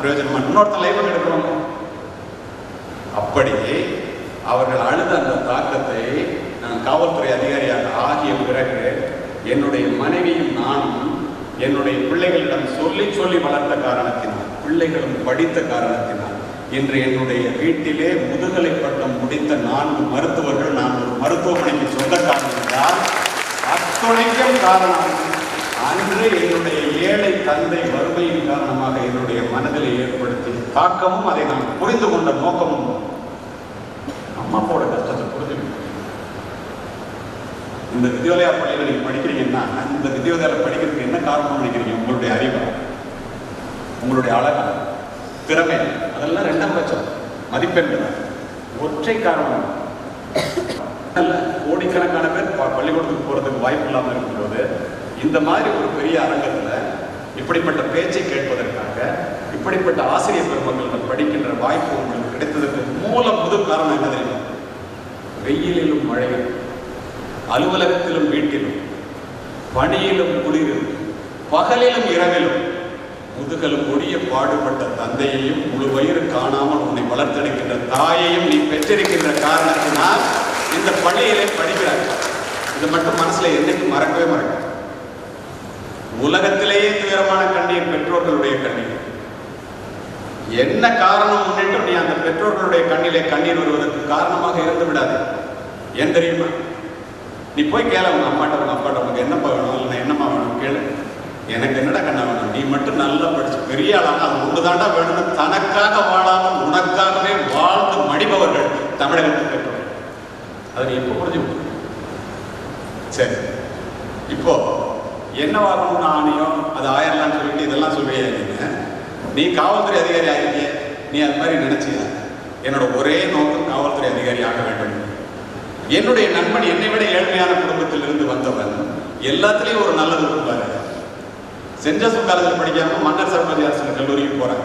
பிரயோஜனமா? இன்னொருத்தன் லைஃபை கெடுக்கிறோம் அப்படி அவர்கள் அழுத அந்த தாக்கத்தை நான் காவல்துறை அதிகாரியாக ஆகிய பிறகு என்னுடைய மனைவியும் நானும் என்னுடைய பிள்ளைகளிடம் சொல்லி சொல்லி வளர்த்த காரணத்தினால் பிள்ளைகளும் படித்த காரணத்தினால் இன்று என்னுடைய வீட்டிலே முதுகலை பட்டம் முடித்த நான்கு மருத்துவர்கள் நான் ஒரு மருத்துவமனைக்கு சொந்தக்காரன் என்றால் அத்துணைக்கும் காரணம். அன்று என்னுடைய ஏழை தந்தை வறுமையின் காரணமாக என்னுடைய மனதில் ஏற்படுத்திய தாக்கமும் அதை நான் புரிந்து கொண்ட நோக்கமும் அம்மா அப்பாவோட கஷ்டத்தை புரிஞ்சு இந்த வித்யோதயா பள்ளியில் நீங்கள் படிக்கிறீங்கன்னா இந்த வித்யோதயாவில் படிக்கிறதுக்கு என்ன காரணம் நினைக்கிறீங்க? உங்களுடைய அறிவு உங்களுடைய அழகு திறமை அதெல்லாம் ரெண்டாம் பட்சம். மதிப்பெண்கள் ஒற்றை காரணம். கோடிக்கணக்கான பேர் பள்ளிக்கூடத்துக்கு போறதுக்கு வாய்ப்பு இல்லாமல் இருக்கும்போது இந்த மாதிரி ஒரு பெரிய அரங்கத்துல இப்படிப்பட்ட பேச்சை கேட்பதற்காக இப்படிப்பட்ட ஆசிரியர் பெருமக்களிடம் படிக்கின்ற வாய்ப்பு உங்களுக்கு கிடைத்ததற்கு மூல முது காரணம் என்ன தெரியும்? வெயிலிலும் மழையிலும் அலுவலகத்திலும் வீட்டிலும் பணியிலும் குளிரிலும் பகலிலும் இரவிலும் முதுகலும் ஒடிய பாடுபட்ட தந்தையையும் முழு வயிறு காணாமல் உன்னை வளர்த்தெடுக்கின்ற தாயையும் நீ பெற்றிருக்கின்ற காரணத்தினால் இந்த பள்ளியிலே படிக்கிறாய் இது மட்டும் மனசுல என்னைக்கு மறக்கவே மறக்க உலகத்திலேயே துயரமான கண்ணீர் பெற்றோர்களுடைய கண்ணீர். என்ன காரணம் முன்னிட்டு நீ அந்த பெற்றோர்களுடைய கண்ணிலே கண்ணீர் வருவதற்கு காரணமாக இருந்து விடாது. ஏன் தெரியுமா? நீ போய் கேள உங்க அம்மாட்ட உங்க அப்பாட்ட உனக்கு என்னப்பா வேணும் இல்லை என்னம்மா வேணும் கேளு. எனக்கு என்னடா கண்ணா வேணும்? நீ மட்டும் நல்லா படிச்சு பெரிய ஆளாக அது ஒன்று தாண்டா வேணும்னு தனக்காக வாழாமல் உனக்காகவே வாழ்ந்து மடிபவர்கள் தமிழகத்தில் பெற்றோர்கள். அதை நீ எப்போ புரிஞ்சுக்கணும் சரி இப்போ என்னவாகணும்னு ஆணையம் அது ஆயிரலாம்னு சொல்லிட்டு இதெல்லாம் சொல்றியா நீங்க நீ காவல்துறை அதிகாரி ஆகிய நீ அது மாதிரி நினைச்சியா என்னோட ஒரே நோக்கம் காவல்துறை அதிகாரி ஆக வேண்டும். என்னுடைய நண்பன் என்னை விட ஏழ்மையான குடும்பத்தில் இருந்து வந்தவன் எல்லாத்துலேயும் ஒரு நல்லது இருப்பாரு சென்ட் ஜோசப் காலேஜில் படிக்காம மன்னர் சர்வதி அரசு கல்லூரிக்கு போறேன்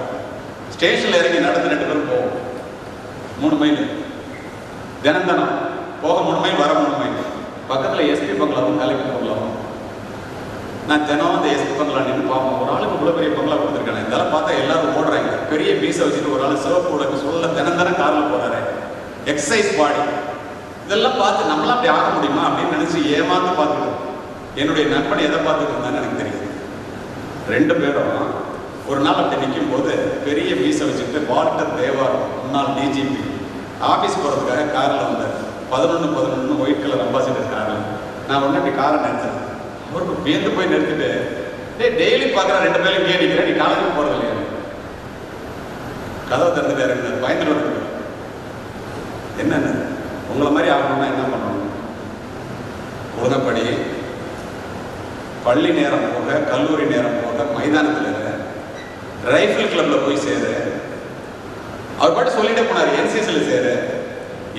ஸ்டேஷன்ல இறங்கி நடந்து ரெண்டு பேரும் போவோம். மூணு மைல். தினம் தினம். போக மூணு மைல் வர மூணு மைல். பக்கத்தில் எஸ்பி பங்களாவும் கலெக்டர் பங்களாவும். நான் தினம் அந்த எஸ்பி பங்களா நின்று பார்ப்போம். ஒரு ஆளுக்கு இவ்வளோ பெரிய பங்களா கொடுத்துருக்காங்க இதெல்லாம் பார்த்தா எல்லாரும் ஓடுறாங்க. பெரிய பீஸை வச்சுட்டு ஒரு ஆள் சிவப்பு உடக்கு சொல்ல தினம் தினம் காரில் போகிறாரு எக்ஸசைஸ் பாடி இதெல்லாம் பார்த்து நம்மளாம் அப்படி ஆக முடியுமா அப்படின்னு நினச்சி ஏமாந்து பார்த்துக்கணும் என்னுடைய நண்பன் எதை பார்த்துட்டு இருந்தான்னு எனக்கு தெரியுது. ரெண்டு பேரும் ஒரு நாள் அப்படி நிற்கும் போது பெரிய மீசை வச்சுட்டு வால்டர் தேவார் முன்னாள் டிஜிபி ஆஃபீஸ் போகிறதுக்காக காரில் வந்தார். பதினொன்று பதினொன்று ஒயிட் கலர் அம்பாசிடர் காரில். நான் ஒன்று அப்படி காரை நினைச்சேன் அவருக்கு வியந்து போய் நிறுத்திட்டு டேய் டெய்லி பார்க்குற ரெண்டு பேரும் இங்கே நிற்கிறேன் நீ காலேஜுக்கு போகிறது இல்லையா? கதவை திறந்துட்டு இறங்குறாரு பயந்துட்டு வருது என்னென்ன உங்களை மாதிரி ஆகணும்னா என்ன பண்ணணும்? ஒழுங்கப்படி பள்ளி நேரம் போக கல்லூரி நேரம் போக மைதானத்தில் ரைஃபிள் கிளப்பில் போய் சேரு. அவர் பாட்டு சொல்லிட்டே போனார் என்சிசியில் சேரு.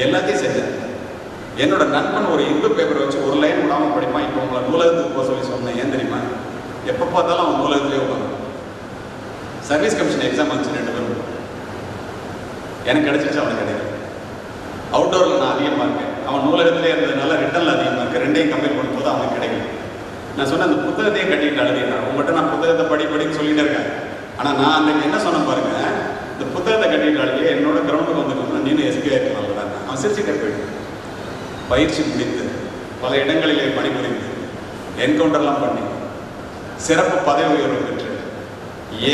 எல்லாத்தையும் செஞ்சேன். என்னோட நண்பன் ஒரு இந்து பேப்பர் வச்சு ஒரு லைன் விடாமல் படிப்பான். இப்போ உங்களை நூலகத்துக்கு போக சொல்லி சொன்னேன். ஏன் தெரியுமா? எப்போ பார்த்தாலும் அவன் நூலகத்திலே உட்காந்து சர்வீஸ் கமிஷன் எக்ஸாம் வந்துச்சு ரெண்டு பேரும். எனக்கு கிடைச்சிச்சு அவனுக்கு கிடையாது அவுட்டோரில் நான் அதிகமாக இருக்கேன். அவன் நூலகத்திலே இருந்ததுனால ரிட்டனில் அதிகமாக இருக்கு ரெண்டையும் கம்பேர் பண்ணும்போது அவனுக்கு கிடைக்கல. நான் சொன்னேன் அந்த புத்தகத்தையே கட்டிட்டு அழுதினான் உங்கள்கிட்ட நான் புத்தகத்தை படி படின்னு சொல்லிட்டு இருக்கேன். ஆனால் நான் அன்றைக்கு என்ன சொன்னேன் பாருங்க? இந்த புத்தகத்தை கட்டிட்டு அழுதிய என்னோட கிரௌண்டுக்கு வந்துருக்கணும் நீனும் எஸ்பிஐ இருக்கலாம் அவன் சிரிச்சுட்டே போயிட்டு பயிற்சி முடித்து பல இடங்களிலே பணிபுரிந்து என்கவுண்டர்லாம் பண்ணி சிறப்பு பதவி உயர்வு பெற்று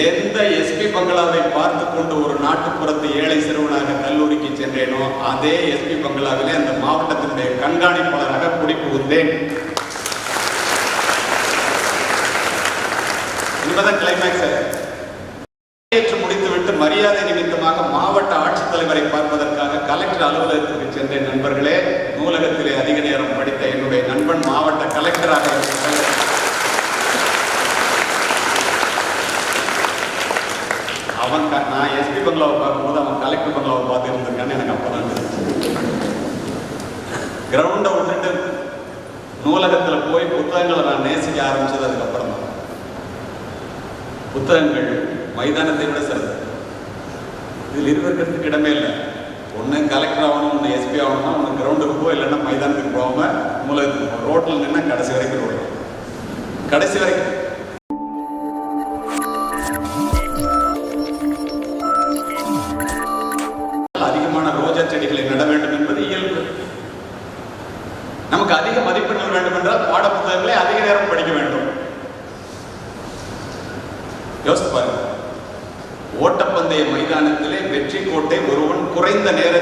எந்த எஸ்பி பங்களாவை பார்த்து கொண்டு ஒரு நாட்டுப்புறத்து ஏழை சிறுவனாக கல்லூரிக்கு சென்றேனோ அதே எஸ்பி பங்களாவிலே அந்த மாவட்டத்தினுடைய கண்காணிப்பாளராக குடிபுகுந்தேன். என்பதான் கிளைமேக்ஸ் ஏற்று முடித்துவிட்டு மரியாதை நிமித்தமாக மாவட்ட ஆட்சித்தலைவரை பார்ப்பதற்காக கலெக்டர் அலுவலகத்திற்கு சென்ற நண்பர்களே நூலகத்திலே அதிக நேரம் படித்த என்னுடைய நண்பன் மாவட்ட கலெக்டராக இருக்கிறார் அவன் க- நான் எஸ்பி பங்களாவை பார்க்கும்போது அவன் கலெக்டர் பங்களாவை பார்த்து இருந்திருக்கான்னு எனக்கு அப்பதான் தெரிஞ்சுச்சு கிரவுண்டை விட்டுட்டு நூலகத்தில் போய் புத்தகங்களை நான் நேசிக்க ஆரம்பிச்சது அதுக்கப்புறம் தான் புத்தகங்கள்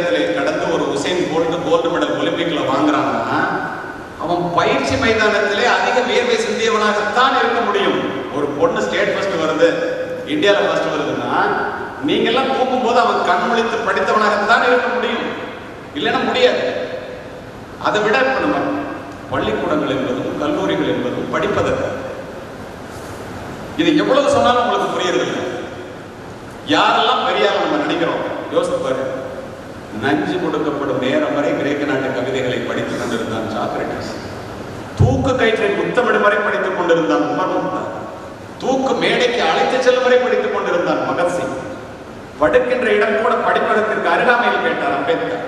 குறைந்த கடந்து ஒரு உசைன் போல்ட்டு கோல்டு மெடல் ஒலிம்பிக்ல வாங்குறான்னா அவன் பயிற்சி மைதானத்திலே அதிக வியர்வை சிந்தியவனாகத்தான் இருக்க முடியும். ஒரு பொண்ணு ஸ்டேட் ஃபர்ஸ்ட் வருது இந்தியாவில் ஃபர்ஸ்ட் வருதுன்னா நீங்க எல்லாம் தூக்கும்போது அவன் கண்மொழித்து படித்தவனாகத்தான் இருக்க முடியும். இல்லைன்னா முடியாது. அதை விட இப்போ நம்ம பள்ளிக்கூடங்கள் என்பதும் கல்லூரிகள் என்பதும் படிப்பதற்கு இது எவ்வளவு சொன்னாலும் உங்களுக்கு புரியறது இல்லை யாரெல்லாம் பெரியார் நம்ம நினைக்கிறோம் யோசித்து பாரு நஞ்சு கொடுக்கப்படும் நேரம் வரை கிரேக்க நாட்டு கவிதைகளை படித்துக் கொண்டிருந்தான் சாக்ரட்டிஸ் தூக்கு கயிற்றை முத்தமிடும் வரை படித்துக் கொண்டிருந்தான் உமர் முக்தார் தூக்கு மேடைக்கு அழைத்து செல்லும் வரை படித்துக் கொண்டிருந்தான் மகத்சிங் படுக்கின்ற இடம் கூட படிப்பதற்கு அருகாமையில் கேட்டார் அம்பேத்கர்.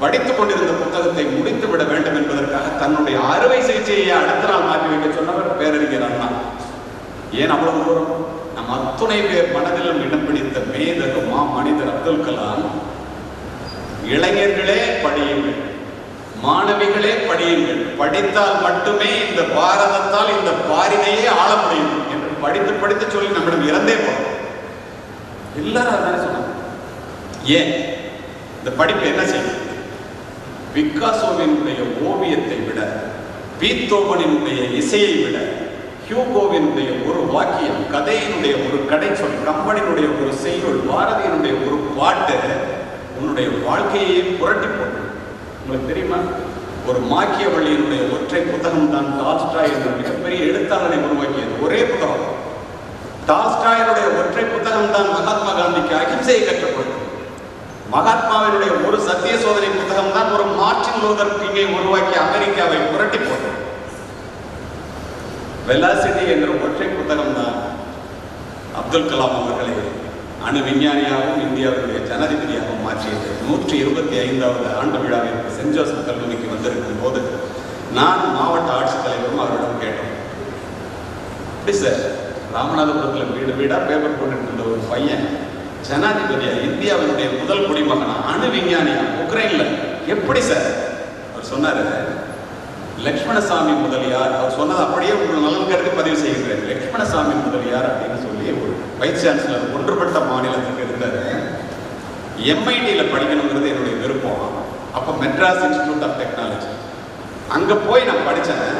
படித்துக் கொண்டிருந்த புத்தகத்தை முடித்து விட வேண்டும் என்பதற்காக தன்னுடைய அறுவை சிகிச்சையை அடுத்த நாள் மாற்றி வைக்க சொன்னவர் பேரறிஞர் அண்ணா. ஏன் அவ்வளவு தூரம்? நம் அத்துணை பேர் மனதிலும் இடம் பிடித்த மேதகு மா மனிதர் அப்துல் கலாம். இளைஞர்களே படியுங்கள். மாணவிகளே படியுங்கள். படித்தால் மட்டுமே இந்த பாரதத்தால் இந்த பாரினையே ஆள முடியும் என்று படித்து படித்து சொல்லி நம்மிடம் இறந்தே போறோம் எல்லாரும் அதானே சொன்னாங்க. ஏன்? இந்த படிப்பு என்ன செய்யும்? பிக்காசோவினுடைய ஓவியத்தை விட பீத்தோபனினுடைய இசையை விட ஹியூகோவினுடைய ஒரு வாக்கியம் கதையினுடைய ஒரு கடைச்சொல் கம்பனினுடைய ஒரு செய்யுள் பாரதியினுடைய ஒரு பாட்டு உன்னுடைய வாழ்க்கையை புரட்டி போட்டு. உங்களுக்கு தெரியுமா? ஒரு மாக்கிய வழியினுடைய ஒற்றை புத்தகம் தான் டால்ஸ்டாய் என்ற மிகப்பெரிய எழுத்தாளனை உருவாக்கியது. ஒரே புத்தகம். டால்ஸ்டாயனுடைய ஒற்றை புத்தகம் தான் மகாத்மா காந்திக்கு அகிம்சையை கற்றுக்கொடுத்தது மகாத்மாவினுடைய ஒரு சத்திய சோதனை புத்தகம் தான் ஒரு மார்டின் லூதர் கிங்கை உருவாக்கி அமெரிக்காவை புரட்டி போட்டது வெலாசிட்டி என்ற ஒற்றை புத்தகம் தான் அப்துல் கலாம் அவர்களை அணு விஞ்ஞானியாகவும் இந்தியாவுடைய ஜனாதிபதியாகவும் மாற்றியது. நூற்றி இருபத்தி ஐந்தாவது ஆண்டு விழாவிற்கு சென்ட் ஜோசப் கல்லூரிக்கு வந்திருக்கும் போது நான் மாவட்ட ஆட்சித்தலைவரும் அவரிடம் கேட்டோம். அப்படி சார்? ராமநாதபுரத்தில் வீடு வீடா? பேப்பர் போட்டுட்டு இருந்த ஒரு பையன் ஜனாதிபதியா? இந்தியாவினுடைய முதல் குடிமகனா? அணு விஞ்ஞானியா? உக்ரைன்ல? எப்படி சார்? அவர் சொன்னாரு லக்ஷ்மணசாமி முதலியார் அவர் சொன்னது அப்படியே உங்கள் நலன் கருதி பதிவு செய்கிறேன் லக்ஷ்மணசாமி முதலியார் அப்படின்னு சொல்லி ஒரு வைஸ் சான்சலர் ஒன்றுபட்ட மாநிலத்துக்கு இருந்தார். எம்ஐடியில் படிக்கணுங்கிறது என்னுடைய விருப்பம். அப்போ மெட்ராஸ் இன்ஸ்டியூட் ஆஃப் டெக்னாலஜி. அங்கே போய் நான் படித்தேன்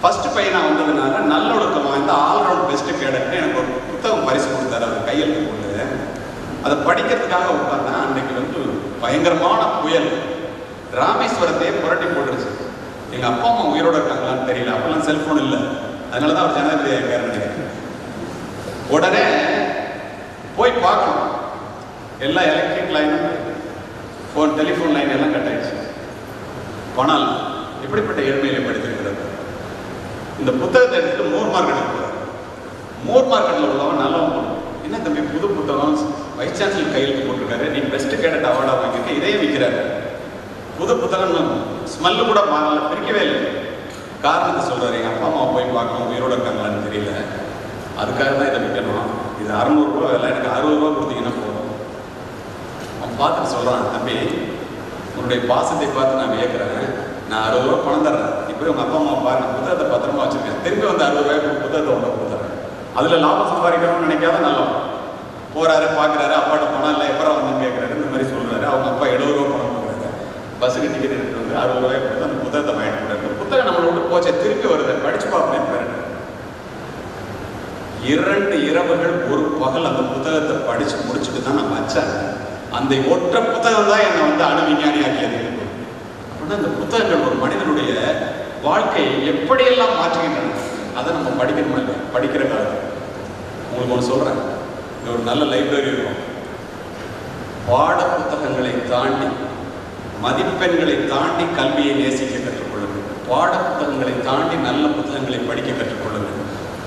ஃபர்ஸ்ட் பையனாக வந்ததுனால நல்லொழுக்கம் வாய்ந்த ஆல்ரவுண்ட் பெஸ்ட் கேடட்னு எனக்கு ஒரு புத்தகம் பரிசு கொடுத்தாரு. அவர் கையெழுத்து கொண்டு அதை படிக்கிறதுக்காக உட்கார்ந்தேன். அன்னைக்கு வந்து பயங்கரமான புயல். ராமேஸ்வரத்தையே புரட்டி போட்டுருச்சு. எங்கள் அப்பா அம்மா உயிரோட இருக்காங்களான்னு தெரியல. அப்பெல்லாம் செல்ஃபோன் இல்லை. அதனால தான் அவர் ஜனாதிபதி ஆகிருக்காரு நினைக்கிறேன். உடனே போய் பார்க்கணும். எல்லா எலக்ட்ரிக் லைனும் ஃபோன் டெலிஃபோன் லைன் எல்லாம் கட் ஆயிடுச்சு. பணம் எப்படிப்பட்ட ஏழ்மையிலே படித்திருக்கிறது. இந்த புத்தகத்தை எடுத்துட்டு மூர் மார்க்கெட்டுக்கு போகிறார் மூர் மார்க்கெட்டில் உள்ளவன் நல்லவன் போகணும் என்ன தம்பி புது புத்தகம் வைஸ் சான்சலர் கையெழுத்து போட்டிருக்காரு. நீ பெஸ்ட் கேடட் அவார்டாக வாங்கியிருக்க இதே விற்கிறாரு. புது புத்தகம் ஸ்மெல்லு கூட மாறல பிரிக்கவே இல்லை. காரணத்தை சொல்கிறார் எங்கள் அப்பா அம்மா போய் பார்க்கணும் உயிரோட இருக்காங்களான்னு தெரியல. அதுக்காக தான் இதை விற்கணும் இது அறநூறுரூவா வேலை எனக்கு அறுபது ரூபா கொடுத்தீங்கன்னா போதும். அவன் பார்த்துட்டு சொல்கிறான் தம்பி உன்னுடைய பாசத்தை பார்த்து நான் வியக்கிறேன். நான் அறுபது ரூபா பணம் தர்றேன். இப்போ உங்கள் அப்பா அம்மா பாருங்க புத்தகத்தை பத்திரமா வச்சுருக்கேன். திரும்பி வந்து அறுபது ரூபாய்க்கு புத்தகத்தை உனக்கு கொடுத்துறேன். அதில் லாபம் சம்பாதிக்கணும்னு நினைக்காத நல்லா போகிறாரு பார்க்குறாரு அப்பாட்ட பணம் இல்லை எப்பறம் வந்து கேட்குறாரு இந்த மாதிரி சொல்கிறாரு அவங்க அப்பா எழுபது ரூபா பணம் கொடுக்குறாரு. பஸ்ஸுக்கு டிக்கெட் இருக்குது அது ஒரு ரூபாய் அந்த புத்தகத்தை வாங்கிட்டு போறாரு புத்தகம் நம்மளை விட்டு போச்சே. திருப்பி வருது. படிச்சு பார்ப்பேன் பாருங்க இரண்டு இரவுகள் ஒரு பகல் அந்த புத்தகத்தை படிச்சு முடிச்சுட்டு தான் நான் வச்சேன். அந்த ஒற்றை புத்தகம் தான் என்னை வந்து அணுவிஞ்ஞானி ஆக்கியது அப்படின்னா இந்த புத்தகங்கள் ஒரு மனிதனுடைய வாழ்க்கையை எப்படியெல்லாம் மாற்றுகின்றன அதை நம்ம படிக்கணும் இல்லை படிக்கிற காலத்தில். உங்களுக்கு ஒன்று சொல்கிறேன் ஒரு நல்ல லைப்ரரி இருக்கும். பாட புத்தகங்களை தாண்டி மதிப்பெண்களை தாண்டி கல்வியை நேசிக்க கற்றுக்கொள்ளுங்கள். பாட புத்தகங்களை தாண்டி நல்ல புத்தகங்களை படிக்க கற்றுக்கொள்ளுங்கள்.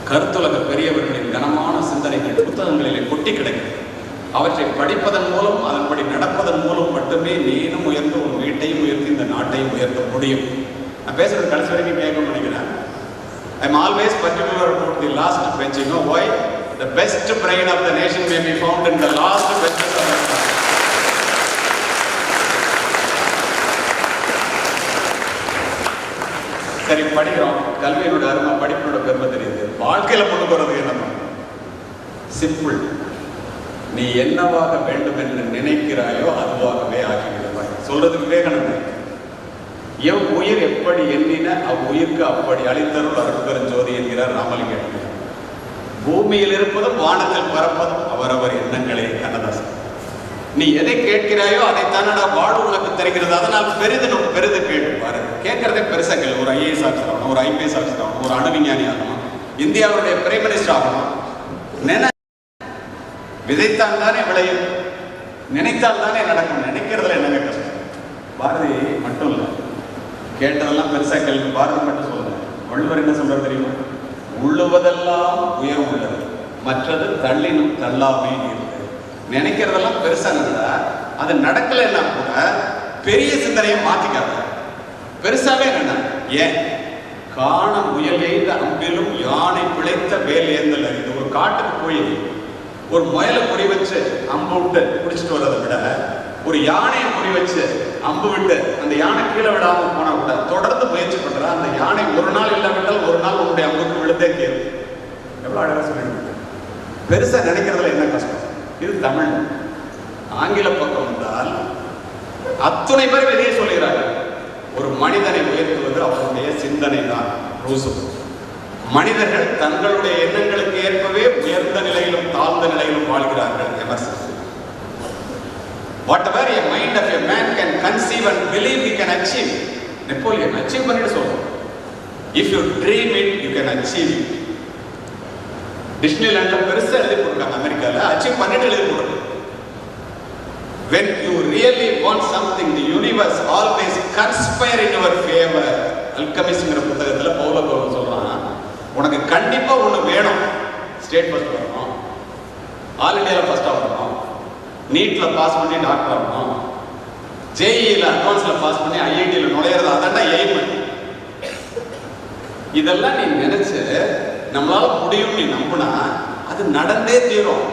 கருத்துலக பெரியவர்களின் கனமான சிந்தனைகள் புத்தகங்களிலே கொட்டி கிடைக்கும் அவற்றை படிப்பதன் மூலம் அதன்படி நடப்பதன் மூலம் மட்டுமே நீனும் உயர்ந்து உன் வீட்டையும் உயர்த்தி இந்த நாட்டையும் உயர்த்த முடியும். நான் பேசுறது கடைசி வரைக்கும் கேட்கணும்னு நினைக்கிறேன். I am always particular about the last bench you know the best brain of the nation may be found in the last benches சரி படிக்கிறோம் கல்வியினோட அருமை படிப்பினோட பெருமை தெரியுது. வாழ்க்கையில கொண்டு போறது என்ன சிம்பிள் நீ என்னவாக வேண்டும் என்று நினைக்கிறாயோ அதுவாகவே ஆகிவிடுவாய். சொல்றது விவேகானந்தர். என் உயிர் எப்படி எண்ணின அவ்வுயிருக்கு அப்படி அழித்தருள் அருட்பெரும் ஜோதி என்கிறார் ராமலிங்கம் பூமியில் இருப்பதும் வானத்தில் பறப்பதும் அவரவர் எண்ணங்களே கண்ணதாசன். நீ எதை கேட்கிறாயோ அதைத்தானடா வாழ்வு உனக்கு தெரிகிறது. அதனால் பெரிது நம்ம பெரிது கேட்டு பாருங்க. கேட்கறதே பெருசாக கேள்வி ஒரு ஐஏஎஸ் ஆஃபீஸர் ஆகணும் ஒரு ஐபிஎஸ் ஆஃபீஸர் ஆகணும் ஒரு அணு விஞ்ஞானி ஆகணும் இந்தியாவுடைய பிரைம் மினிஸ்டர் ஆகணும். நினை விதைத்தால் தானே விளையும். நினைத்தால் தானே நடக்கும். நினைக்கிறதுல என்னங்க கஷ்டம்? பாரதி மட்டும் இல்லை. கேட்டதெல்லாம் பெருசாக கேள்வி பாரதி மட்டும் சொல்லுங்க. வள்ளுவர் என்ன சொல்றது தெரியுமா? உள்ளுவதெல்லாம் உயர் உள்ளது மற்றது தள்ளினும் தள்ளாமே இருக்கு நினைக்கிறதெல்லாம் பெருசாக இருந்தா அது நடக்கலைன்னா கூட பெரிய சிந்தனையை மாற்றிக்காது பெருசாவே வேணாம் ஏன் காண முயல் எய்த அம்பிலும் யானை பிழைத்த வேல் ஏந்தல இது ஒரு காட்டுக்கு போய் ஒரு முயலை குறி வச்சு அம்பு விட்டு பிடிச்சிட்டு வர்றதை விட ஒரு யானையை குறி வச்சு அம்பு விட்டு அந்த யானை கீழே விடாம போனா கூட தொடர்ந்து முயற்சி பண்றா. அந்த யானை ஒரு நாள் இல்லாவிட்டால் ஒரு நாள் உங்களுடைய அம்புக்கு விழுந்தே கேள்வி எவ்வளவு அழகா சொல்லிட்டு பெருசா நினைக்கிறதுல என்ன கஷ்டம்? இது தமிழ். ஆங்கில பக்கம் வந்தால் அத்துணை பேர் வெளியே சொல்லுகிறார்கள். ஒரு மனிதனை உயர்த்துவது அவருடைய சிந்தனை தான் ரூசு மனிதர்கள் தங்களுடைய எண்ணங்களுக்கு ஏற்பவே உயர்ந்த நிலையிலும் தாழ்ந்த நிலையிலும் வாழ்கிறார்கள் Emerson whatever a mind of a man can conceive and believe you can achieve Napoleon achieve பண்ணிட்டு சொல்லணும் if you dream it you can achieve it டிஸ்னிலேண்ட்ல பெருசா எழுதி போட்டுருக்காங்க அமெரிக்கால. அச்சீவ் பண்ணிட்டு எழுதி போடுறாங்க when you really want something the universe always conspire in your favour அல்கமிஸ்ங்கிற புத்தகத்தில் பௌல பவுல் சொல்கிறான் உனக்கு கண்டிப்பாக ஒன்று வேணும். ஸ்டேட் ஃபஸ்ட் வரணும். ஆல் இண்டியாவில் ஃபஸ்ட்டாக வரணும். நீட்டில் பாஸ் பண்ணி டாக்டர் ஆகணும். ஜேஇயில் அட்வான்ஸில் பாஸ் பண்ணி ஐஐடியில் நுழையிறது அதான்டா எய்ம் இதெல்லாம் நீ நினைச்சு நம்மளால் முடியும் நீ நம்பினா அது நடந்தே தீரும்.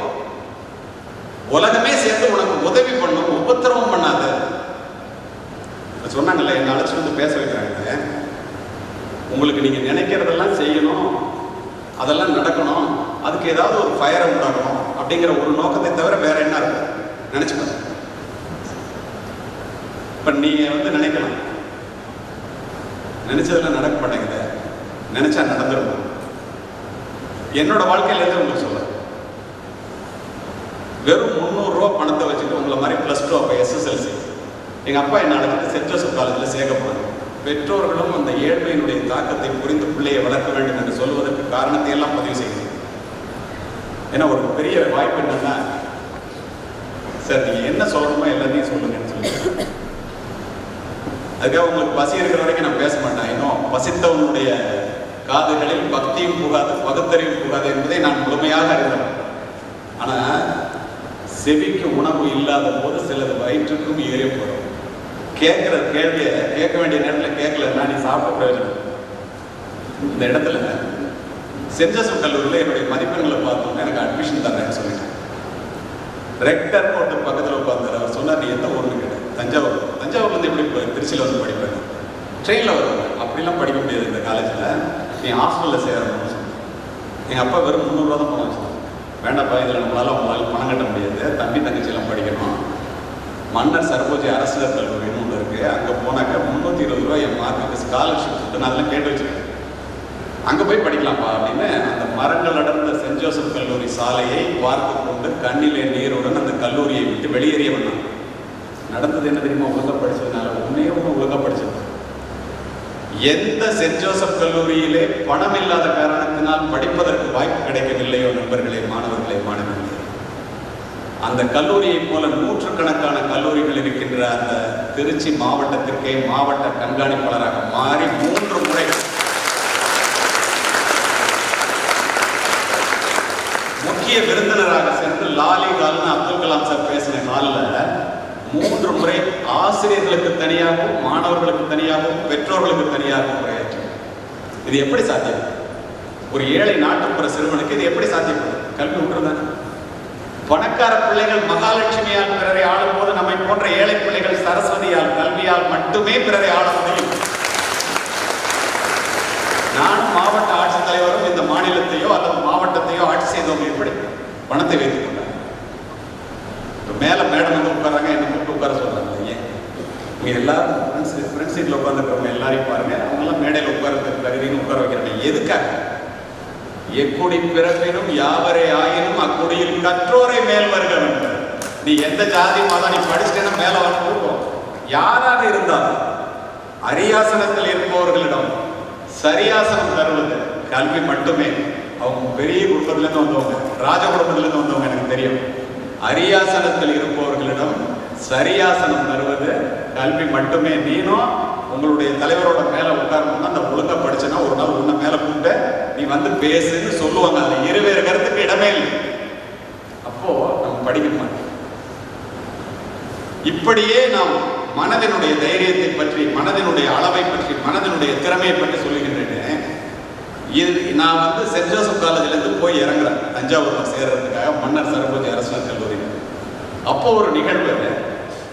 உலகமே சேர்ந்து உனக்கு உதவி பண்ணும் உபத்திரவம் பண்ணாத. சொன்னாங்கல்ல என்ன அழைச்சு வந்து பேச வைக்கிறாங்க. உங்களுக்கு நீங்க நினைக்கிறதெல்லாம் செய்யணும் அதெல்லாம் நடக்கணும் அதுக்கு ஏதாவது ஒரு ஃபயரை உண்டாகணும் அப்படிங்கிற ஒரு நோக்கத்தை தவிர வேற என்ன இருக்கும் நினைச்சு இப்போ இப்ப நீங்க வந்து நினைக்கலாம். நினைச்சதெல்லாம் நடக்க மாட்டேங்குது. நினைச்சா நடந்துடும் என்னோட வாழ்க்கையில இருந்து உங்களுக்கு சொல்ல வெறும் முந்நூறுரூவா பணத்தை வச்சுட்டு உங்களை மாதிரி ப்ளஸ் டூ அப்போ எஸ்எஸ்எல்சி எங்கள் அப்பா என்ன அழைச்சிட்டு சென்ட் ஜோசப் காலேஜில் சேர்க்க போனாங்க பெற்றோர்களும் அந்த ஏழ்மையினுடைய தாக்கத்தை புரிந்து பிள்ளையை வளர்க்க வேண்டும் என்று சொல்வதற்கு காரணத்தை எல்லாம் பதிவு செய்யணும் ஏன்னா ஒரு பெரிய வாய்ப்பு என்னன்னா சார் நீங்கள் என்ன சொல்லணுமோ எல்லாத்தையும் சொல்லுங்கன்னு சொல்லுங்க அதுக்காக உங்களுக்கு பசி இருக்கிற வரைக்கும் நான் பேச மாட்டேன். இன்னும் பசித்தவனுடைய காதுகளில் பக்தியும் புகாது பகுத்தறிவும் புகாது என்பதை நான் முழுமையாக அறிந்தேன் ஆனால் செவிக்கு உணவு இல்லாத போது சிலது வயிற்றுக்கும் ஏறி போகிறோம் கேட்கிற கேள்வியை கேட்க வேண்டிய நேரத்தில் கேட்கலன்னா நீ சாப்பிட்ட பிரயோஜனம் இந்த இடத்துல சென்ட் ஜோசப் கல்லூரியில் என்னுடைய மதிப்பெண்களை பார்த்தோம் எனக்கு அட்மிஷன் தரேன்னு சொல்லிட்டேன். ரெக்டர் ஒருத்தர் பக்கத்தில் உட்காந்தார் அவர் சொன்னார் நீ எந்த ஊர்னு கேட்டேன். தஞ்சாவூர். வந்து எப்படி திருச்சியில் வந்து படிப்பேன் ட்ரெயினில் வருவேன் அப்படிலாம் படிக்க முடியாது இந்த காலேஜில் நீ ஹாஸ்டலில் சேரணும்னு சொன்னேன் எங்கள் அப்பா வெறும் முந்நூறுரூவா தான் பணம் வச்சுருந்தேன் வேண்டாப்பா இதில் நம்மளால் உங்களால் பணம் கட்ட முடியாது. தம்பி தங்கச்சியெல்லாம் படிக்கணும். மன்னர் சரபோஜி அரசியல் கல்லூரின்னு இருக்கு. அங்கே போனாக்க முந்நூற்றி இருபது ரூபாய் என் மார்க்குக்கு ஸ்காலர்ஷிப் கொடுத்து நான் கேட்டு வச்சுருக்கேன். அங்கே போய் படிக்கலாம்ப்பா அப்படின்னு அந்த மரங்கள் அடர்ந்த சென்ட் ஜோசப் கல்லூரி சாலையை பார்த்து கொண்டு கண்ணிலே நீருடன் அந்த கல்லூரியை விட்டு வெளியேறிய வந்தான். நடந்தது என்ன தெரியுமா? ஒழுங்கா படிச்சதுனால உண்மையே ஒன்று ஒழுங்கா படிச்சது. எந்த சென்ட் ஜோசப் கல்லூரியிலே பணம் இல்லாத காரணத்தினால் படிப்பதற்கு வாய்ப்பு கிடைக்கவில்லையோ நண்பர்களே மாணவர்களே மாணவர்களே அந்த கல்லூரியைப் போல நூற்றுக்கணக்கான கல்லூரிகள் இருக்கின்ற அந்த திருச்சி மாவட்டத்திற்கே மாவட்ட கண்காணிப்பாளராக மாறி மூன்று முறை முக்கிய விருந்தினராக சென்று லாலி ஹால்னு அப்துல் கலாம் சார் பேசின ஹாலில் மூன்று முறை ஆசிரியர்களுக்கு தனியாகவும் மாணவர்களுக்கு தனியாகவும் பெற்றோர்களுக்கு தனியாகவும் உரையாற்றி. இது எப்படி சாத்தியம்? ஒரு ஏழை நாட்டுப்புற சிறுவனுக்கு இது எப்படி சாத்தியப்படும் கல்வி விட்டுருந்தாங்க பணக்கார பிள்ளைகள் மகாலட்சுமியால் பிறரை ஆளும் போது நம்மை போன்ற ஏழை பிள்ளைகள் சரஸ்வதியால் கல்வியால் மட்டுமே பிறரை ஆள முடியும். நான் மாவட்ட ஆட்சித்தலைவரும் இந்த மாநிலத்தையோ அல்லது மாவட்டத்தையோ ஆட்சி செய்தோம் எப்படி? பணத்தை வைத்துக் கொண்டார். மேலே மேடம் வந்து உட்காராங்க என்ன கூப்பிட்டு உட்கார சொல்றாங்க. ஏன்? இங்கே எல்லாரும் ஃப்ரெண்ட்ஸ் ஃப்ரெண்ட்ஸ் உட்காந்துருக்கிறவங்க எல்லாரையும் பாருங்க. அவங்கெல்லாம் மேடையில் உட்கார்ந்து தகுதின்னு உட்கார வைக்கிறாங்க. எதுக்காக? எக்குடி பிறப்பினும் யாவரே ஆயினும் அக்குடியில் கற்றோரை மேல்வர்கள் நீ எந்த ஜாதி மதம் நீ படிச்சிட்டேன்னா மேல வந்து யாராக இருந்தாலும் அரியாசனத்தில் இருப்பவர்களிடம் சரியாசனம் தருவது கல்வி மட்டுமே. அவங்க பெரிய குடும்பத்திலேருந்து வந்தவங்க ராஜ குடும்பத்திலேருந்து வந்தவங்க எனக்கு தெரியும். அரியாசனத்தில் இருப்பவர்களிடம் சரியாசனம் தருவது கல்வி மட்டுமே. நீனும் உங்களுடைய தலைவரோட மேல உட்காரணும்னா அந்த ஒழுங்கா படிச்சுன்னா ஒரு நாள் உன்னை மேல கூப்பிட்டு நீ வந்து பேசுன்னு சொல்லுவாங்க. அது இருவேறு கருத்துக்கு இடமே இல்லை. அப்போ நம்ம படிக்க மாட்டோம் இப்படியே நாம் மனதினுடைய தைரியத்தை பற்றி மனதினுடைய அளவை பற்றி மனதினுடைய திறமையை பற்றி சொல்லுகின்றேன் இது நான் வந்து சென்ட் ஜோசப் காலேஜ்லேருந்து போய் இறங்குறேன். தஞ்சாவூர்ல சேர்றதுக்காக மன்னர் சரபோஜி அரசு கல்லூரி அப்போ ஒரு நிகழ்வு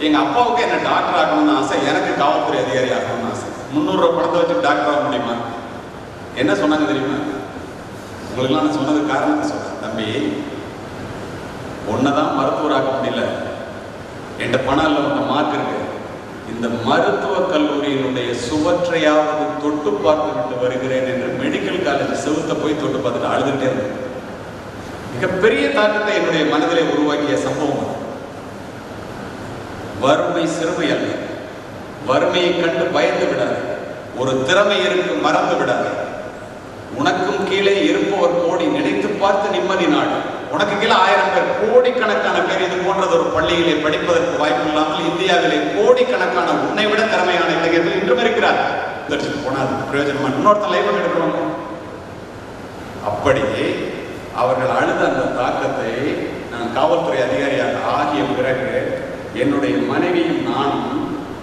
எங்க அப்பாவுக்கு என்ன டாக்டர் ஆகணும்னு ஆசை எனக்கு காவல்துறை அதிகாரி ஆகணும்னு ஆசை. முந்நூறுரூவா பணத்தை வச்சு டாக்டர் ஆக முடியுமா? என்ன சொன்னாங்க தெரியுமா? உங்களுக்குலாம் நான் சொன்னது காரணத்தை சொல்றேன். தம்பி ஒன்னதான் தான் ஆக்க முடியல. என்கிட்ட பணம் இல்லை உங்கள் மார்க் இருக்கு. இந்த மருத்துவ கல்லூரியினுடைய சுவற்றையாவது தொட்டு பார்த்துக்கிட்டு வருகிறேன் என்று மெடிக்கல் காலேஜ் செவுத்த போய் தொட்டு பார்த்துட்டு அழுதுகிட்டே இருந்தேன். மிகப்பெரிய தாக்கத்தை என்னுடைய மனதிலே உருவாக்கிய சம்பவம் அது. வறுமை சிறுமை அல்ல. வறுமையை கண்டு பயந்து விடாது. ஒரு திறமை இருக்கு மறந்து விடாது. உனக்கும் கீழே இருப்பவர் கோடி நினைத்து பார்த்து நிம்மதி நாடு. உனக்கு கீழே ஆயிரம் பேர் கோடிக்கணக்கான பேர் இது போன்றது ஒரு பள்ளியிலே படிப்பதற்கு வாய்ப்பு இல்லாமல் இந்தியாவிலே கோடிக்கணக்கான உன்னை விட திறமையான இளைஞர்கள் இன்றும் இருக்கிறார். தரிசிட்டு போனா அது பிரயோஜனமா இன்னொருத்தன் லைஃப் எடுக்கிறவங்க அப்படி அவர்கள் அழுத அந்த தாக்கத்தை நான் காவல்துறை அதிகாரியாக ஆகிய பிறகு என்னுடைய மனைவியும் நானும்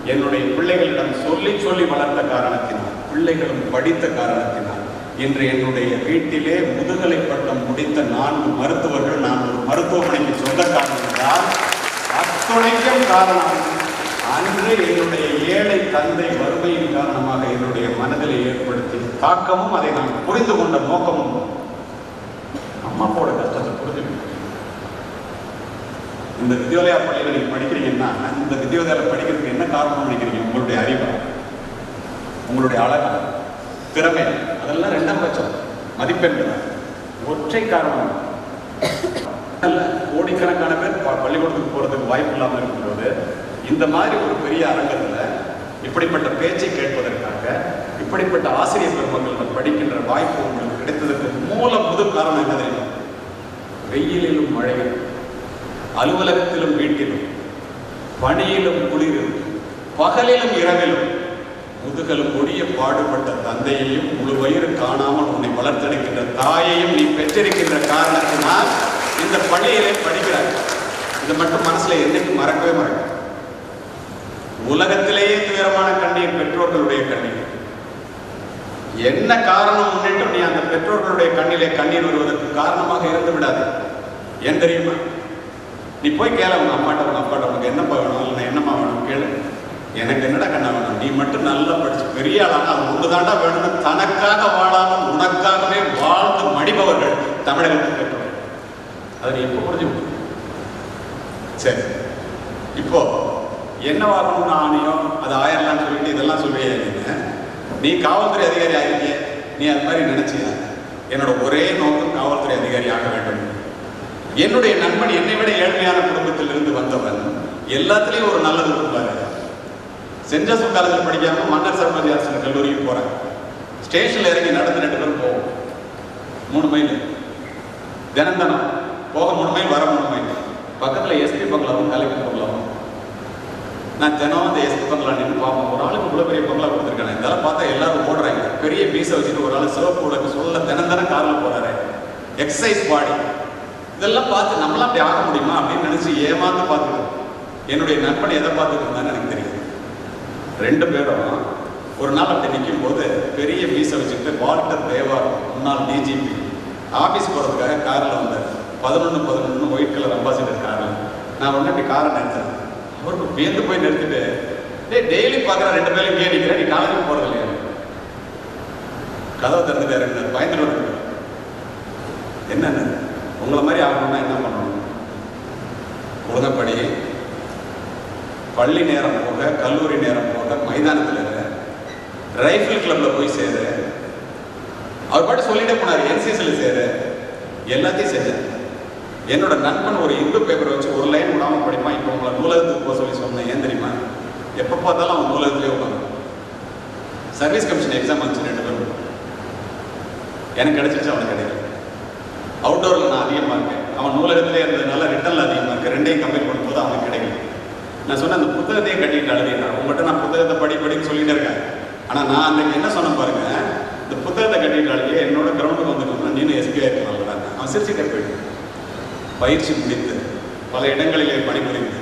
என்னுடைய பிள்ளைகளிடம் சொல்லி சொல்லி வளர்த்த காரணத்தினால் பிள்ளைகளும் படித்த காரணத்தினால் இன்று என்னுடைய வீட்டிலே முதுகலை பட்டம் முடித்த நான்கு மருத்துவர்கள் நான் ஒரு மருத்துவமனைக்கு சொந்தக்காரன் என்றால் அத்துணைக்கும் காரணம் அன்று என்னுடைய ஏழை தந்தை வறுமையின் காரணமாக என்னுடைய மனதில் ஏற்படுத்திய தாக்கமும் அதை நான் புரிந்து கொண்ட நோக்கமும் அம்மா அப்பாவோட கஷ்டத்தை புரிஞ்சு இந்த வித்யோதயா பள்ளியில் நீங்கள் படிக்கிறீங்கன்னா இந்த வித்யோதயாவில் படிக்கிறதுக்கு என்ன காரணம் நினைக்கிறீங்க? உங்களுடைய அறிவு உங்களுடைய அழகு திறமை. அதெல்லாம் ரெண்டாம் பட்சம். மதிப்பெண்கள். ஒற்றை காரணம். கோடிக்கணக்கான பேர் பள்ளிக்கூடத்துக்கு போறதுக்கு வாய்ப்பு இல்லாமல் இருக்கும்போது இந்த மாதிரி ஒரு பெரிய அரங்கத்துல இப்படிப்பட்ட பேச்சை கேட்பதற்காக இப்படிப்பட்ட ஆசிரியர் பெருமக்களிடம் படிக்கின்ற வாய்ப்பு உங்களுக்கு கிடைத்ததற்கு மூல முது காரணம் என்ன தெரியும்? வெயிலிலும் மழையிலும் அலுவலகத்திலும் வீட்டிலும் பணியிலும் குளிரிலும் பகலிலும் இரவிலும் முதுகல் கொடிய பாடுபட்ட தந்தையையும் முழு வயிறு காணாமல் உன்னை வளர்த்தெடுக்கின்ற தாயையும் நீ பெற்றிருக்கின்ற காரணத்தினால் இந்த பள்ளியிலே படிக்கிறார் இது மட்டும் மனசுல என்னைக்கு மறக்கவே மறக்க உலகத்திலேயே துயரமான கண்ணீர் பெற்றோர்களுடைய கண்ணீர். என்ன காரணம் முன்னிட்டு நீ அந்த பெற்றோர்களுடைய கண்ணிலே கண்ணீர் வருவதற்கு காரணமாக இருந்து விடாது. ஏன் தெரியுமா? நீ போய் கேள உங்க அம்மாட்ட உங்க அப்பாட்ட உனக்கு என்னப்பா வேணும்? இல்லை என்னம்மா வேணும்? கேளு. எனக்கு என்னடா கண்ணா வேணும்? நீ மட்டும் நல்லா படிச்சு பெரிய ஆளாக அது ஒண்ணுதாண்டா வேணும்னு தனக்காக வாழாமல் உனக்காகவே வாழ்ந்து மடிபவர்கள் தமிழகத்தில் பெற்றோர்கள். அதை நீ எப்போ புரிஞ்சு சரி. இப்போ என்னவாகணும்னு ஆணையோ அது ஆயிரலாம்னு சொல்லிட்டு இதெல்லாம் சொல்லியே நீங்க. நீ காவல்துறை அதிகாரி ஆகிருக்கிய. நீ அது மாதிரி நினைச்சியா? என்னோட ஒரே நோக்கம் காவல்துறை அதிகாரி ஆக வேண்டும். என்னுடைய நண்பன் என்னை விட ஏழ்மையான குடும்பத்தில் இருந்து வந்தவன். எல்லாத்துலேயும் ஒரு நல்லது கொடுப்பாரு. சென்ட் ஜோசப் காலேஜில் படிக்காமல் மன்னர் சரபதி அரசன் கல்லூரிக்கு போகிறேன் ஸ்டேஷனில் இறங்கி நடந்து ரெண்டு பேரும் போவோம். மூணு மைல். தினம் தினம் போக மூணு மைல் வர மூணு மைல். பக்கத்தில் எஸ்பி பங்களாவும் கலெக்டர் பங்களாவும். நான் தினம் அந்த எஸ்பி பங்களா நின்று பார்ப்போம். ஒரு ஆளுக்கு இவ்வளோ பெரிய பங்களா கொடுத்துருக்கானே. இதெல்லாம் பார்த்தா எல்லாரும் ஓடுறாங்க. பெரிய பீஸை வச்சுட்டு ஒரு ஆள் சிவப்பு உடக்கு சொல்ல தினம் தினம் காரில் போகிறாரு எக்ஸசைஸ் பாடி இதெல்லாம் பார்த்து நம்மளாம் அப்படி ஆக முடியுமா அப்படின்னு நினச்சி ஏமாந்து பார்த்துட்டு என்னுடைய நண்பன் எதை பார்த்துட்டு இருந்தான்னு எனக்கு தெரியும் ரெண்டு பேரும் ஒரு நாள் அப்படி நிற்கும் போது பெரிய மீசை வச்சுட்டு வால்டர் தேவார் முன்னாள் டிஜிபி ஆஃபீஸ் போகிறதுக்காக காரில் வந்தார். பதினொன்று பதினொன்று ஒயிட் கலர் அம்பாசிடர் காரில் நான் உடனே இப்படி காரை நிறுத்தேன். அவருக்கு வியந்து போய் நிறுத்திட்டு டேய் டெய்லி பார்க்குற ரெண்டு பேரும் இங்கே நிற்கிறேன் நீ காலேஜுக்கு போகிறது இல்லையா? கதவை திறந்துட்டு இறங்கினார் பயந்துட்டு வந்து என்னென்ன? உங்களை மாதிரி ஆகணும்னா என்ன பண்ணணும்? ஒழுங்கா பள்ளி நேரம் போக கல்லூரி நேரம் போக மைதானத்தில் ரைஃபிள் கிளப்ல போய் சேரு அவர் பாட்டு சொல்லிட்டே போனார் என்சிஎஸ்ல சேரு. எல்லாத்தையும் செஞ்சேன். என்னோட நண்பன் ஒரு இந்து பேப்பரை வச்சு ஒரு லைன் விடாம படிப்பான். இப்போ உங்களை நூலகத்துக்கு போக சொல்லி சொன்னேன் ஏன் தெரியுமா? எப்போ பார்த்தாலும் அவன் நூலகத்திலே உட்காந்து சர்வீஸ் கமிஷன் எக்ஸாம் வந்துச்சு ரெண்டு பேரும். எனக்கு கிடைச்சிருச்சு அவனுக்கு கிடைக்கல. அவுட்டோரில் நான் அதிகமாக இருக்கேன். அவன் நூலகத்திலே இருந்ததுனால ரிட்டனில் அதிகமாக இருக்கு ரெண்டையும் கம்பேர் பண்ணும்போது அவனுக்கு கிடைக்கல. நான் சொன்னேன் அந்த புத்தகத்தையே கட்டிட்டு அழுதிட்டேன் உங்கள்கிட்ட நான் புத்தகத்தை படி படின்னு சொல்லிட்டு இருக்கேன். ஆனால் நான் அன்றைக்கு என்ன சொன்னேன் பாருங்க இந்த புத்தகத்தை கட்டிட்டு அழுதிய என்னோட கிரவுண்டுக்கு வந்துக்கணும் நீனும் எஸ்பிஐ இருக்கணும் அவன் சிரிச்சுட்டே போயிட்டு பயிற்சி முடித்து பல இடங்களிலே பணிபுரிந்து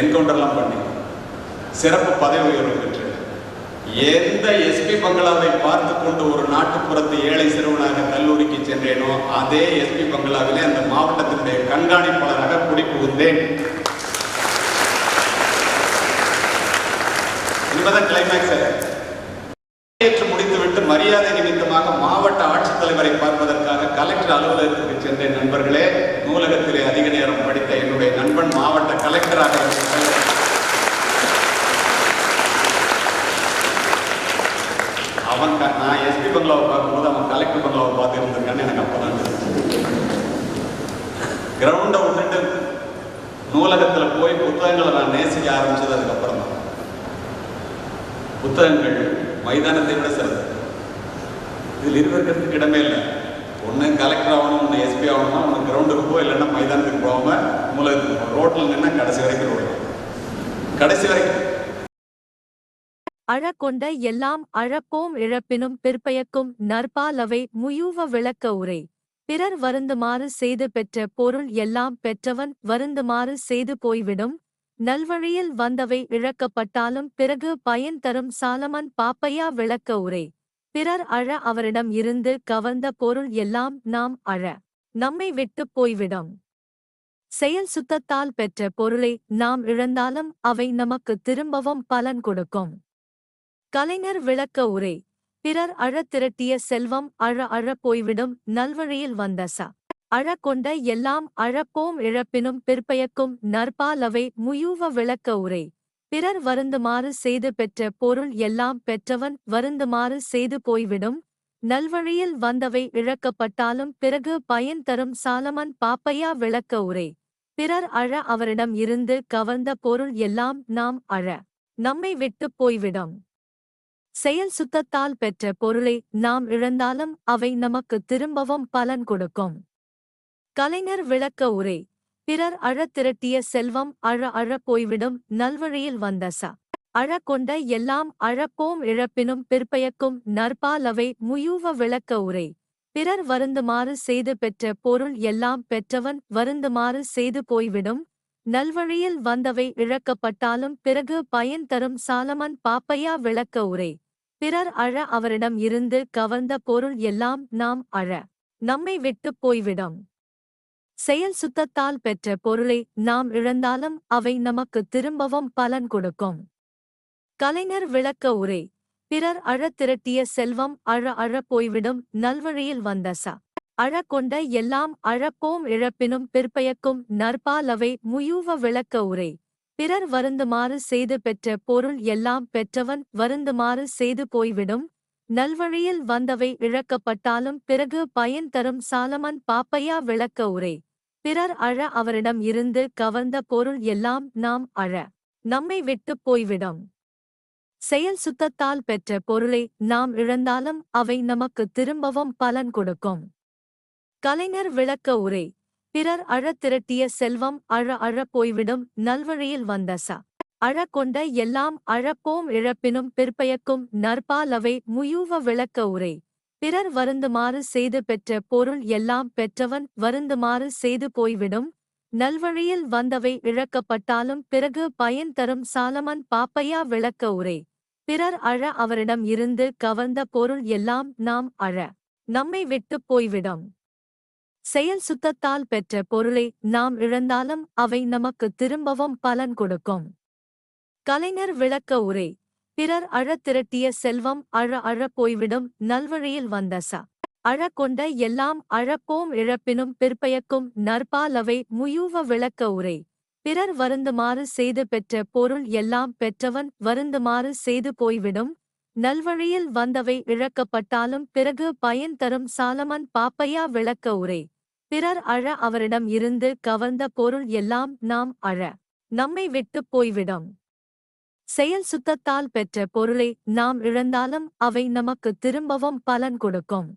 என்கவுண்டர்லாம் பண்ணி சிறப்பு பதவி உயர்வு பெற்று எந்த எஸ்பி பங்களாவை பார்த்து கொண்டு ஒரு நாட்டுப்புறத்து ஏழை சிறுவனாக கல்லூரிக்கு சென்றேனோ அதே எஸ்பி பங்களாவிலே அந்த மாவட்டத்தினுடைய கண்காணிப்பாளராக குடிபுகுந்தேன். இப்பதான் கிளைமேக்ஸ் ஏற்று முடித்துவிட்டு மரியாதை நிமித்தமாக மாவட்ட ஆட்சித்தலைவரை பார்ப்பதற்காக கலெக்டர் அலுவலகத்துக்கு சென்ற நண்பர்களே. நூலகத்திலே அதிக நேரம் படித்த என்னுடைய நண்பன் மாவட்ட கலெக்டராக அவன் நான் எஸ்பி பங்களாவை பார்க்கும்போது அவன் கலெக்டர் பங்களாவை பார்த்து இருந்திருக்கான்னு எனக்கு அப்பதான் கிரவுண்டை விட்டுட்டு நூலகத்துல போய் புத்தகங்களை நான் நேசிக்க ஆரம்பிச்சது அதுக்கப்புறம் தான் புத்தகங்கள் மைதானத்தை விட சிறந்தது. இதில் இருக்கிறதுக்கு இடமே இல்லை. ஒன்று கலெக்டர் ஆகணும் ஒன்று எஸ்பி ஆகணும்னா ஒன்று கிரவுண்டுக்கு போ இல்லைன்னா மைதானத்துக்கு போகாமல் மூலத்துக்கு போ ரோட்டில் நின்னா கடைசி வரைக்கும் ரோடு கடைசி வரைக்கும். அழக்கொண்ட எல்லாம் அழப்போம் இழப்பினும் பிற்பயக்கும் நற்பாலவை முயூவ விளக்க உரை. பிறர் வருந்துமாறு செய்து பெற்ற பொருள் எல்லாம் பெற்றவன் வருந்துமாறு செய்து போய்விடும். நல்வழியில் வந்தவை இழக்கப்பட்டாலும் பிறகு பயன் தரும் சாலமன் பாப்பையா விளக்க உரை. பிறர் அழ அவரிடம் இருந்து கவர்ந்த பொருள் எல்லாம் நாம் அழ. நம்மை விட்டுப் போய்விடும். செயல் சுத்தத்தால் பெற்ற பொருளை நாம் இழந்தாலும் அவை நமக்கு திரும்பவும் பலன் கொடுக்கும். கலைஞர் விளக்க உரை. பிறர் அழத் திரட்டிய செல்வம் அழ அழ போய்விடும் நல்வழியில் வந்த ச. அழக்கொண்ட எல்லாம் அழப்போம் இழப்பினும் பிற்பயக்கும் நற்பாலவை முயூவ விளக்க உரை. பிறர் வருந்துமாறு செய்து பெற்ற பொருள் எல்லாம் பெற்றவன் வருந்துமாறு செய்து போய்விடும். நல்வழியில் வந்தவை இழக்கப்பட்டாலும் பிறகு பயன் தரும் சாலமன் பாப்பையா விளக்க உரை. பிறர் அழ அவரிடம் இருந்து கவர்ந்த பொருள் எல்லாம் நாம் அழ. நம்மை விட்டுப் போய்விடும். செயல் சுத்தத்தால் பெற்ற பொருளை நாம் இழந்தாலும் அவை நமக்கு திரும்பவும் பலன் கொடுக்கும். கலைஞர் விளக்க உரை. பிறர் அழத் திரட்டிய செல்வம் அழ அழ போய்விடும் நல்வழியில் வந்த ச. அழ கொண்ட எல்லாம் அழப்போம் இழப்பினும் பிற்பயக்கும் நற்பாலவை முயூவ விளக்க உரை. பிறர் வருந்துமாறு செய்து பெற்ற பொருள் எல்லாம் பெற்றவன் வருந்துமாறு செய்து போய்விடும் நல்வழியில் வந்தவை இழக்கப்பட்டாலும் பிறகு பயன் தரும் சாலமன் பாப்பையா விளக்க உரை. பிறர் அழ அவரிடம் இருந்து கவர்ந்த பொருள் எல்லாம் நாம் அழ. நம்மை விட்டுப் போய்விடும். செயல் சுத்தத்தால் பெற்ற பொருளை நாம் இழந்தாலும் அவை நமக்கு திரும்பவும் பலன் கொடுக்கும். கலைஞர் விளக்க உரை பிறர் அழத் திரட்டிய செல்வம் அழ அழ போய்விடும் நல்வழியில் வந்த ச. அழக்கொண்ட எல்லாம் அழப்போம் இழப்பினும் பிற்பயக்கும் நற்பாலவை முயூவ விளக்க உரை பிறர் வருந்துமாறு செய்து பெற்ற பொருள் எல்லாம் பெற்றவன் வருந்துமாறு செய்து போய்விடும் நல்வழியில் வந்தவை இழக்கப்பட்டாலும் பிறகு பயன் தரும் சாலமன் பாப்பையா விளக்க உரை பிறர் அழ அவரிடம் இருந்து கவர்ந்த பொருள் எல்லாம் நாம் அழ நம்மை விட்டுப் போய்விடும். செயல் சுத்தத்தால் பெற்ற பொருளை நாம் இழந்தாலும் அவை நமக்கு திரும்பவும் பலன் கொடுக்கும். கலைஞர் விளக்க உரை பிறர் அழத் திரட்டிய செல்வம் அழ அழ போய்விடும் நல்வழியில் வந்த ச. அழ கொண்ட எல்லாம் அழப்போம் இழப்பினும் பிற்பயக்கும் நற்பாலவை முயூவ விளக்க உரை. பிறர் வருந்துமாறு செய்து பெற்ற பொருள் எல்லாம் பெற்றவன் வருந்துமாறு செய்து போய்விடும். நல்வழியில் வந்தவை இழக்கப்பட்டாலும் பிறகு பயன் தரும் சாலமன் பாப்பையா விளக்க உரை. பிறர் அழ அவரிடம் இருந்து கவர்ந்த பொருள் எல்லாம் நாம் அழ. நம்மை விட்டுப் போய்விடும். செயல் சுத்தத்தால் பெற்ற பொருளை நாம் இழந்தாலும் அவை நமக்கு திரும்பவும் பலன் கொடுக்கும். கலைஞர் விளக்க உரை. பிறர் அழத் திரட்டிய செல்வம் அழ அழ போய்விடும் நல்வழியில் வந்த ச. அழ கொண்ட எல்லாம் அழப்போம் இழப்பினும் பிற்பயக்கும் நற்பாலவை முயூவ விளக்க உரை. பிறர் வருந்துமாறு செய்து பெற்ற பொருள் எல்லாம் பெற்றவன் வருந்துமாறு செய்து போய்விடும் நல்வழியில் வந்தவை இழக்கப்பட்டாலும் பிறகு பயன் தரும் சாலமன் பாப்பையா விளக்க உரை. பிறர் அழ அவரிடம் இருந்து கவர்ந்த பொருள் எல்லாம் நாம் அழ நம்மை விட்டுப் போய்விடும். செயல் சுத்தத்தால் பெற்ற பொருளை நாம் இழந்தாலும் அவை நமக்கு திரும்பவும் பலன் கொடுக்கும்.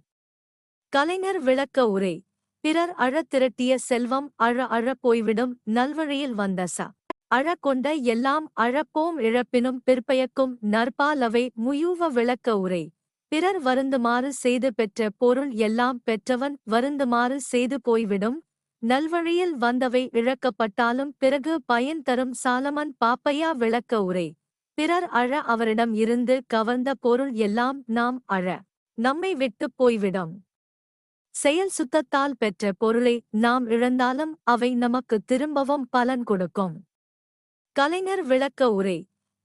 கலைஞர் விளக்க உரை பிறர் அழத் திரட்டிய செல்வம் அழ அழ போய்விடும் நல்வழியில் வந்த ச. அழக்கொண்ட எல்லாம் அழப்போம் இழப்பினும் பிற்பயக்கும் நற்பாலவை முயூவ விளக்க உரை பிறர் வருந்துமாறு செய்து பெற்ற பொருள் எல்லாம் பெற்றவன் வருந்துமாறு செய்து போய்விடும் நல்வழியில் வந்தவை இழக்கப்பட்டாலும் பிறகு பயன் தரும் சாலமன் பாப்பையா? விளக்க உரை பிறர் அழ அவரிடம் இருந்து கவர்ந்த பொருள் எல்லாம் நாம் அழ நம்மை விட்டுப் போய்விடும். செயல் சுத்தத்தால் பெற்ற பொருளை நாம் இழந்தாலும் அவை நமக்கு திரும்பவும் பலன் கொடுக்கும். கலைஞர் விளக்க உரை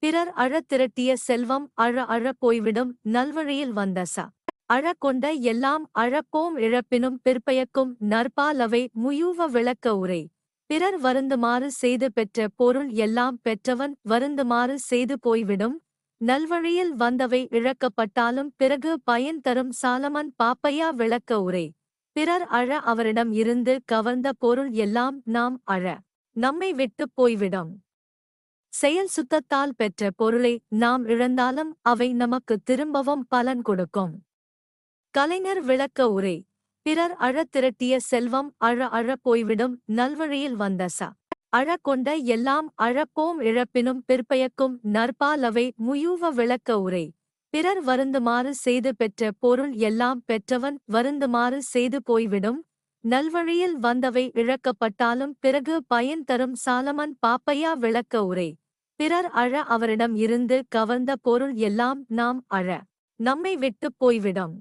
பிறர் அழத் திரட்டிய செல்வம் அழ அழ போய்விடும் நல்வழியில் வந்த ச. அழ கொண்ட எல்லாம் அழப்போம் இழப்பினும் பிற்பயக்கும் நற்பாலவை முயூவ விளக்க உரை. பிறர் வருந்துமாறு செய்து பெற்ற பொருள் எல்லாம் பெற்றவன் வருந்துமாறு செய்து போய்விடும். நல்வழியில் வந்தவை இழக்கப்பட்டாலும் பிறகு பயன் தரும் சாலமன் பாப்பையா விளக்க உரை. பிறர் அழ அவரிடம் இருந்து கவர்ந்த பொருள் எல்லாம் நாம் அழ. நம்மை விட்டுப் போய்விடும். செயல் சுத்தத்தால் பெற்ற பொருளை நாம் இழந்தாலும் அவை நமக்கு திரும்பவும் பலன் கொடுக்கும். கலைஞர் விளக்க உரை. பிறர் அழத் திரட்டிய செல்வம் அழ அழ போய்விடும் நல்வழியில் வந்த ச. அழ கொண்ட எல்லாம் அழப்போம் இழப்பினும் பிற்பயக்கும் நற்பாலவை முயூவ விளக்க உரை. பிறர் வருந்துமாறு செய்து பெற்ற பொருள் எல்லாம் பெற்றவன் வருந்துமாறு செய்து போய்விடும் நல்வழியில் வந்தவை இழக்கப்பட்டாலும் பிறகு பயன் தரும் சாலமன் பாப்பையா விளக்க உரை. பிறர் அழ அவரிடம் இருந்து கவர்ந்த பொருள் எல்லாம் நாம் அழ நம்மை விட்டுப் போய்விடும்.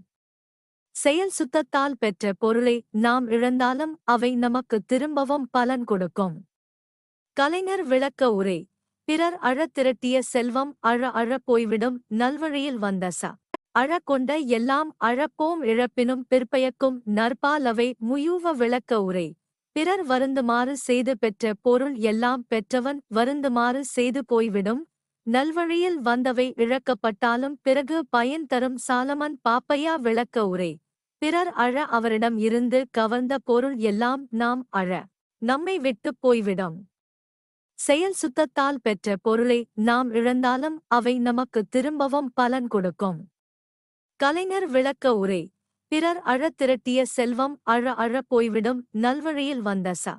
செயல் சுத்தத்தால் பெற்ற பொருளை நாம் இழந்தாலும் அவை நமக்கு திரும்பவும் பலன் கொடுக்கும். கலைஞர் விளக்க உரை பிறர் அழத் திரட்டிய செல்வம் அழ அழ போய்விடும் நல்வழியில் வந்த ச. அழக்கொண்ட எல்லாம் அழப்போம் இழப்பினும் பிற்பயக்கும் நற்பாலவை முயூவ விளக்க உரை பிறர் வருந்துமாறு செய்து பெற்ற பொருள் எல்லாம் பெற்றவன் வருந்துமாறு செய்து போய்விடும் நல்வழியில் வந்தவை இழக்கப்பட்டாலும் பிறகு பயன் தரும் சாலமன் பாப்பையா? விளக்க உரை பிறர் அழ அவரிடம் இருந்து கவர்ந்த பொருள் எல்லாம் நாம் அழ நம்மை விட்டுப் போய்விடும். செயல் சுத்தத்தால் பெற்ற பொருளை நாம் இழந்தாலும் அவை நமக்கு திரும்பவும் பலன் கொடுக்கும். கலைஞர் விளக்க உரை பிறர் அழத் திரட்டிய செல்வம் அழ அழ போய்விடும் நல்வழியில் வந்த ச.